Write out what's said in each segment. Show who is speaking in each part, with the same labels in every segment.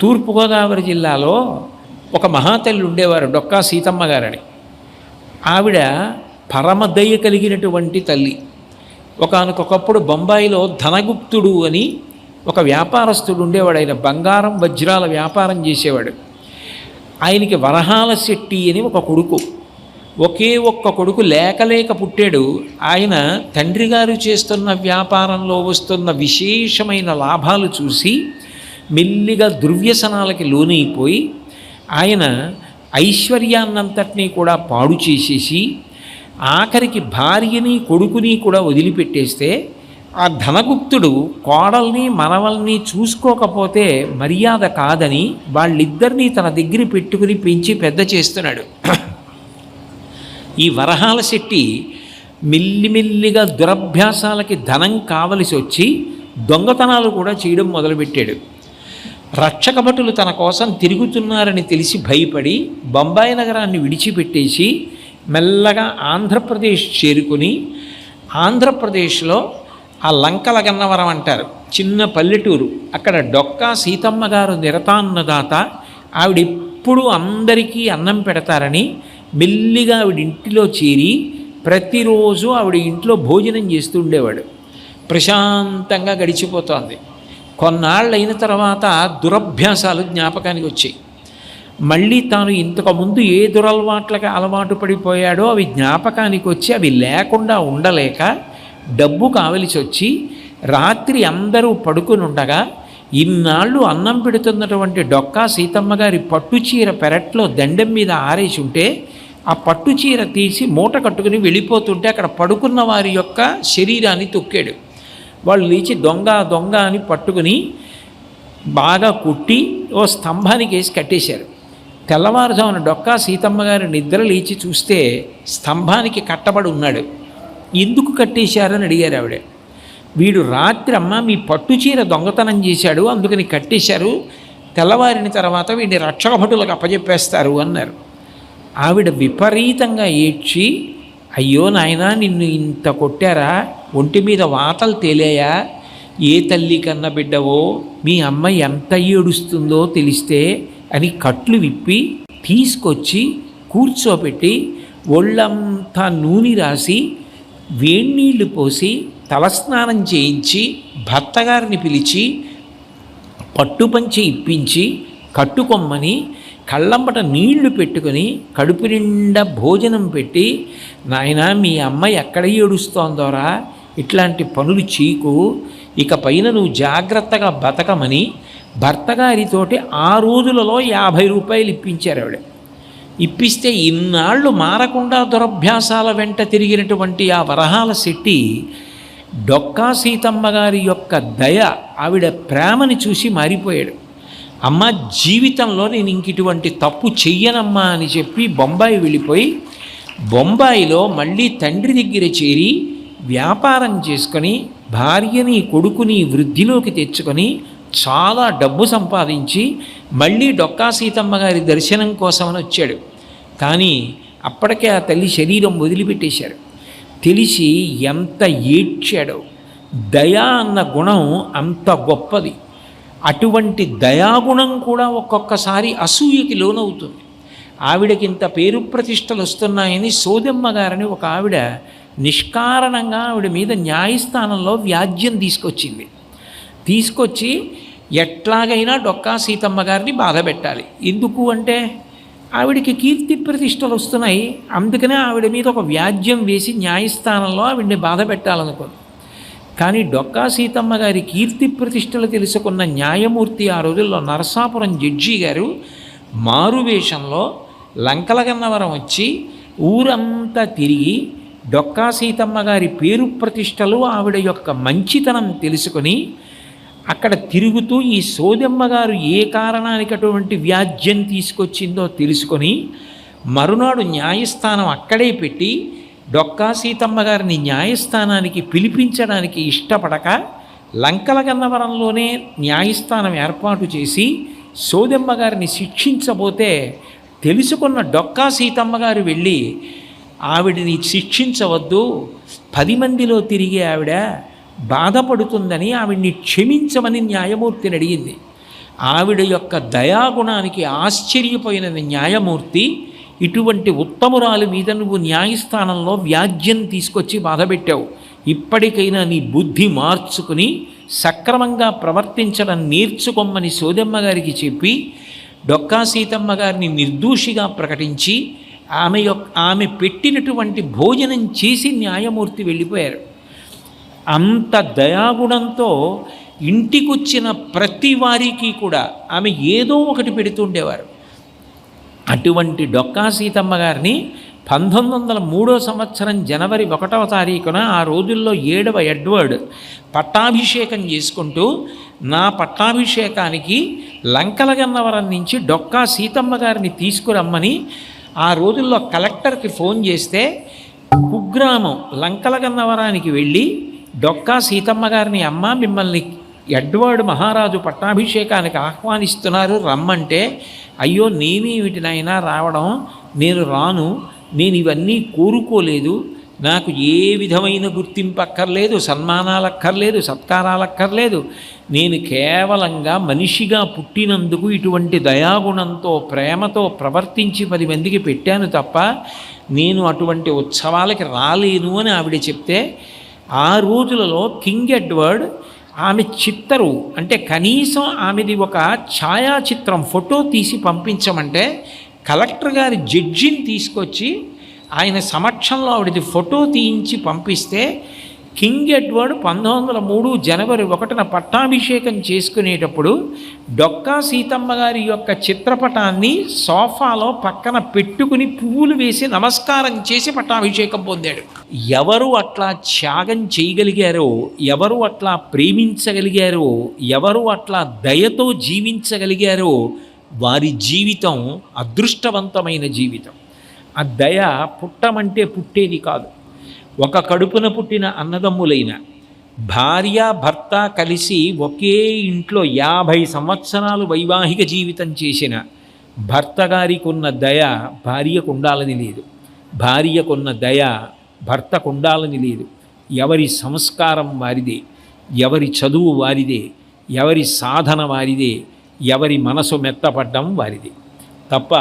Speaker 1: తూర్పుగోదావరి జిల్లాలో ఒక మహాతల్లి ఉండేవారు డొక్కా సీతమ్మ గారని. ఆవిడ పరమదయ కలిగినటువంటి తల్లి. ఒకానొకప్పుడు బొంబాయిలో ధనగుప్తుడు అని ఒక వ్యాపారస్తుడు ఉండేవాడు. ఆయన బంగారం వజ్రాల వ్యాపారం చేసేవాడు. ఆయనకి వరహాల శెట్టి అని ఒక కొడుకు. ఒకే ఒక్క కొడుకు లేకలేక పుట్టాడు. ఆయన తండ్రి గారు చేస్తున్న వ్యాపారంలో వస్తున్న విశేషమైన లాభాలు చూసి మెల్లిగా దుర్వ్యసనాలకి లోనైపోయి ఆయన ఐశ్వర్యాన్నంతటినీ కూడా పాడు చేసేసి ఆఖరికి భార్యని కొడుకుని కూడా వదిలిపెట్టేస్తే ఆ ధనగుప్తుడు కోడల్ని మనవల్ని చూసుకోకపోతే మర్యాద కాదని వాళ్ళిద్దరినీ తన దగ్గర పెట్టుకుని పెంచి పెద్ద చేస్తున్నాడు. ఈ వరహాల శెట్టి మెల్లిమెల్లిగా దురభ్యాసాలకి ధనం కావలసి వచ్చి దొంగతనాలు కూడా చేయడం మొదలుపెట్టాడు. రక్షకభటులు తన కోసం తిరుగుతున్నారని తెలిసి భయపడి బొంబాయి నగరాన్ని విడిచిపెట్టేసి మెల్లగా ఆంధ్రప్రదేశ్ చేరుకుని ఆంధ్రప్రదేశ్లో ఆ లంకల గన్నవరం అంటారు. చిన్న పల్లెటూరు. అక్కడ డొక్కా సీతమ్మ గారు నిరతాన్నదాత. ఆవిడ ఎప్పుడూ అందరికీ అన్నం పెడతారని మెల్లిగా ఆవిడ ఇంటిలో చేరి ప్రతిరోజు ఆవిడ ఇంట్లో భోజనం చేస్తూ ఉండేవాడు. ప్రశాంతంగా గడిచిపోతోంది. కొన్నాళ్ళు అయిన తర్వాత దురభ్యాసాలు జ్ఞాపకానికి వచ్చాయి. మళ్ళీ తాను ఇంతకుముందు ఏ దురలవాట్లకి అలవాటు పడిపోయాడో అవి జ్ఞాపకానికి వచ్చి అవి లేకుండా ఉండలేక డబ్బు కావలసి వచ్చి రాత్రి అందరూ పడుకుని ఉండగా ఇన్నాళ్ళు అన్నం పెడుతున్నటువంటి డొక్కా సీతమ్మ గారి పట్టుచీర పెరట్లో దండెం మీద ఆరేసి ఉంటే ఆ పట్టుచీర తీసి మూట కట్టుకుని వెళ్ళిపోతుంటే అక్కడ పడుకున్న వారి యొక్క శరీరాన్ని తొక్కాడు. వాళ్ళు లేచి దొంగ దొంగ అని పట్టుకుని బాగా కుట్టి ఓ స్తంభానికి వేసి కట్టేశారు. తెల్లవారుజామున డొక్కా సీతమ్మ గారి నిద్ర లేచి చూస్తే స్తంభానికి కట్టబడి ఉన్నాడు. ఎందుకు కట్టేశారని అడిగారు ఆవిడ. వీడు రాత్రి అమ్మ మీ పట్టుచీర దొంగతనం చేశాడు అందుకని కట్టేశారు. తెల్లవారిన తర్వాత వీడిని రక్షక భటులకు అప్పజెప్పేస్తారు అన్నారు. ఆవిడ విపరీతంగా ఏడ్చి అయ్యో నాయనా నిన్ను ఇంత కొట్టారా? ఒంటి మీద వాతలు తేలేయా? ఏ తల్లి కన్న బిడ్డవో మీ అమ్మ ఎంత ఏడుస్తుందో తెలిస్తే అని కట్లు విప్పి తీసుకొచ్చి కూర్చోబెట్టి ఒళ్ళంతా నూనె రాసి వేణీళ్ళు పోసి తలస్నానం చేయించి భర్తగారిని పిలిచి పట్టుపంచి ఇప్పించి కట్టుకొమ్మని కళ్ళంబట నీళ్ళు పెట్టుకొని కడుపు నిండా భోజనం పెట్టి నాయన మీ అమ్మ ఎక్కడ ఏడుస్తోందోరా? ఇట్లాంటి పనులు చీకు. ఇక పైన నువ్వు జాగ్రత్తగా బతకమని భర్తగారితోటి ఆ రోజులలో యాభై రూపాయలు ఇప్పించారు ఆవిడ. ఇప్పిస్తే ఇన్నాళ్ళు మారకుండా దురభ్యాసాల వెంట తిరిగినటువంటి ఆ వరహాల శెట్టి డొక్కా సీతమ్మ గారి యొక్క దయ ఆవిడ ప్రేమని చూసి మారిపోయాడు. అమ్మ జీవితంలో నేను ఇంక ఇటువంటి తప్పు చెయ్యనమ్మా అని చెప్పి బొంబాయి వెళ్ళిపోయి బొంబాయిలో మళ్ళీ తండ్రి దగ్గర చేరి వ్యాపారం చేసుకొని భార్యని కొడుకుని వృద్ధిలోకి తెచ్చుకొని చాలా డబ్బు సంపాదించి మళ్ళీ డొక్కా సీతమ్మ గారి దర్శనం కోసమని వచ్చాడు. కానీ అప్పటికే ఆ తల్లి శరీరం వదిలిపెట్టేశారు. తెలిసి ఎంత ఏడ్చాడో. దయా అన్న గుణం అంత గొప్పది. అటువంటి దయాగుణం కూడా ఒక్కొక్కసారి అసూయకి లోనవుతుంది. ఆవిడకి ఇంత పేరు ప్రతిష్టలు వస్తున్నాయని సోదెమ్మ గారని ఒక ఆవిడ నిష్కారణంగా ఆవిడ మీద న్యాయస్థానంలో వ్యాజ్యం తీసుకొచ్చింది. తీసుకొచ్చి ఎట్లాగైనా డొక్కా సీతమ్మ గారిని బాధ పెట్టాలి. ఎందుకు అంటే ఆవిడికి కీర్తి ప్రతిష్టలు వస్తున్నాయి. అందుకనే ఆవిడ మీద ఒక వ్యాజ్యం వేసి న్యాయస్థానంలో ఆవిడ్ని బాధ పెట్టాలనుకుంది. కానీ డొక్కా సీతమ్మ గారి కీర్తి ప్రతిష్టలు తెలుసుకున్న న్యాయమూర్తి ఆ రోజుల్లో నరసాపురం జడ్జి గారు మారువేషంలో లంకలగన్నవరం వచ్చి ఊరంతా తిరిగి డొక్కా సీతమ్మ గారి పేరు ప్రతిష్టలు ఆవిడ యొక్క మంచితనం తెలుసుకొని అక్కడ తిరుగుతూ ఈ సోదెమ్మ గారు ఏ కారణానికి అటువంటి వ్యాజ్యం తీసుకొచ్చిందో తెలుసుకొని మరునాడు న్యాయస్థానం అక్కడే పెట్టి డొక్కా సీతమ్మ గారిని న్యాయస్థానానికి పిలిపించడానికి ఇష్టపడక లంకల గన్నవరంలోనే న్యాయస్థానం ఏర్పాటు చేసి సోదెమ్మ గారిని శిక్షించబోతే తెలుసుకున్న డొక్కా సీతమ్మ గారు వెళ్ళి ఆవిడని శిక్షించవద్దు. పది మందిలో తిరిగే ఆవిడ బాధపడుతుందని ఆవిడ్ని క్షమించమని న్యాయమూర్తిని అడిగింది. ఆవిడ యొక్క దయాగుణానికి ఆశ్చర్యపోయిన న్యాయమూర్తి ఇటువంటి ఉత్తమురాలు మీద నువ్వు న్యాయస్థానంలో వ్యాజ్యం తీసుకొచ్చి బాధపెట్టావు. ఇప్పటికైనా నీ బుద్ధి మార్చుకుని సక్రమంగా ప్రవర్తించడం నేర్చుకోమని సోదమ్మ గారికి చెప్పి డొక్కా సీతమ్మ గారిని నిర్దోషిగా ప్రకటించి ఆమె యొక్క ఆమె పెట్టినటువంటి భోజనం చేసి న్యాయమూర్తి వెళ్ళిపోయారు. అంత దయాగుణంతో ఇంటికొచ్చిన ప్రతి వారికి కూడా ఆమె ఏదో ఒకటి పెడుతుండేవారు అటువంటి డొక్కా సీతమ్మ గారిని పంతొమ్మిది వందల మూడో సంవత్సరం జనవరి ఒకటవ తారీఖున ఆ రోజుల్లో ఏడవ ఎడ్వర్డ్ పట్టాభిషేకం చేసుకుంటూ నా పట్టాభిషేకానికి లంకలగన్నవరం నుంచి డొక్కా సీతమ్మ గారిని తీసుకురమ్మని ఆ రోజుల్లో కలెక్టర్కి ఫోన్ చేస్తే కుగ్రామం లంకలగన్నవరానికి వెళ్ళి డొక్కా సీతమ్మ గారిని అమ్మ మిమ్మల్ని ఎడ్వర్డ్ మహారాజు పట్టాభిషేకానికి ఆహ్వానిస్తున్నారు రమ్మంటే అయ్యో నేనేమిటినైనా రావడం నేను రాను నేను ఇవన్నీ కోరుకోలేదు నాకు ఏ విధమైన గుర్తింపు అక్కర్లేదు సన్మానాలు అక్కర్లేదు సత్కారాలు అక్కర్లేదు నేను కేవలంగా మనిషిగా పుట్టినందుకు ఇటువంటి దయాగుణంతో ప్రేమతో ప్రవర్తించి పది మందికి పెట్టాను తప్ప నేను అటువంటి ఉత్సవాలకి రాలేను అని ఆవిడ చెప్తే ఆ రోజులలో కింగ్ ఎడ్వర్డ్ ఆమె చిత్తరు. అంటే కనీసం ఆమెది ఒక ఛాయాచిత్రం ఫోటో తీసి పంపించమంటే కలెక్టర్ గారి జడ్జిని తీసుకొచ్చి ఆయన సమక్షంలో ఆవిడది ఫోటో తీయించి పంపిస్తే కింగ్ ఎడ్వర్డ్ పంతొమ్మిది వందల మూడు జనవరి ఒకటిన పట్టాభిషేకం చేసుకునేటప్పుడు డొక్కా సీతమ్మ గారి యొక్క చిత్రపటాన్ని సోఫాలో పక్కన పెట్టుకుని పువ్వులు వేసి నమస్కారం చేసి పట్టాభిషేకం పొందాడు. ఎవరు అట్లా త్యాగం చేయగలిగారో ఎవరు అట్లా ప్రేమించగలిగారో ఎవరు అట్లా దయతో జీవించగలిగారో వారి జీవితం అదృష్టవంతమైన జీవితం. ఆ దయ పుట్టమంటే పుట్టేది కాదు. ఒక కడుపున పుట్టిన అన్నదమ్ములైన భార్య భర్త కలిసి ఒకే ఇంట్లో యాభై సంవత్సరాలు వైవాహిక జీవితం చేసిన భర్త గారికి ఉన్న దయ భార్యకు ఉండాలని లేదు. భార్యకున్న దయ భర్తకు ఉండాలని లేదు. ఎవరి సంస్కారం వారిదే ఎవరి చదువు వారిదే ఎవరి సాధన వారిదే ఎవరి మనసు మెత్తపడ్డం వారిదే. తప్ప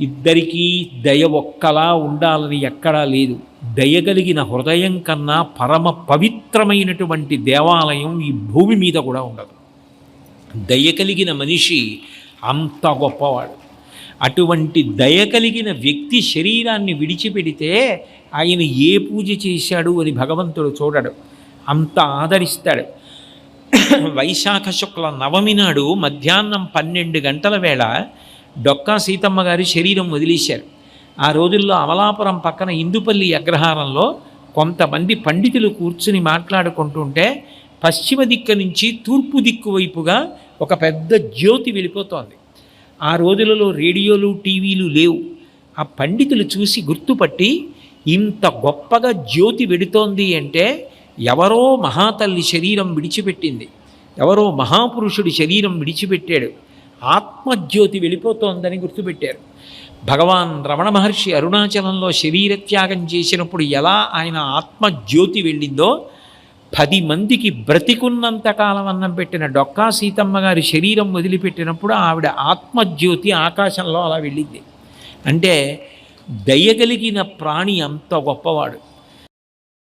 Speaker 1: ఇద్దరికీ దయ ఒక్కలా ఉండాలని ఎక్కడా లేదు. దయగలిగిన హృదయం కన్నా పరమ పవిత్రమైనటువంటి దేవాలయం ఈ భూమి మీద కూడా ఉండదు. దయ కలిగిన మనిషి అంత గొప్పవాడు. అటువంటి దయ కలిగిన వ్యక్తి శరీరాన్ని విడిచిపెడితే ఆయన ఏ పూజ చేశాడు అని భగవంతుడు చూడడు. అంత ఆదరిస్తాడు. వైశాఖ శుక్ల నవమి నాడు మధ్యాహ్నం పన్నెండు గంటల వేళ డొక్కా సీతమ్మ గారి శరీరం వదిలేశారు. ఆ రోజుల్లో అమలాపురం పక్కన ఇందుపల్లి అగ్రహారంలో కొంతమంది పండితులు కూర్చుని మాట్లాడుకుంటుంటే పశ్చిమ దిక్కు నుంచి తూర్పు దిక్కు వైపుగా ఒక పెద్ద జ్యోతి వెళ్ళిపోతోంది. ఆ రోజులలో రేడియోలు టీవీలు లేవు. ఆ పండితులు చూసి గుర్తుపట్టి ఇంత గొప్పగా జ్యోతి వెడుతోంది అంటే ఎవరో మహాతల్లి శరీరం విడిచిపెట్టింది. ఎవరో మహాపురుషుడి శరీరం విడిచిపెట్టాడు. ఆత్మజ్యోతి వెళ్ళిపోతోందని గుర్తుపెట్టారు. భగవాన్ రమణ మహర్షి అరుణాచలంలో శరీరత్యాగం చేసినప్పుడు ఎలా ఆయన ఆత్మజ్యోతి వెళ్ళిందో పది మందికి బ్రతికున్నంతకాలం అన్నం పెట్టిన డొక్కా సీతమ్మ గారి శరీరం వదిలిపెట్టినప్పుడు ఆవిడ ఆత్మజ్యోతి ఆకాశంలో అలా వెళ్ళింది. అంటే దయగలిగిన ప్రాణి అంత గొప్పవాడు.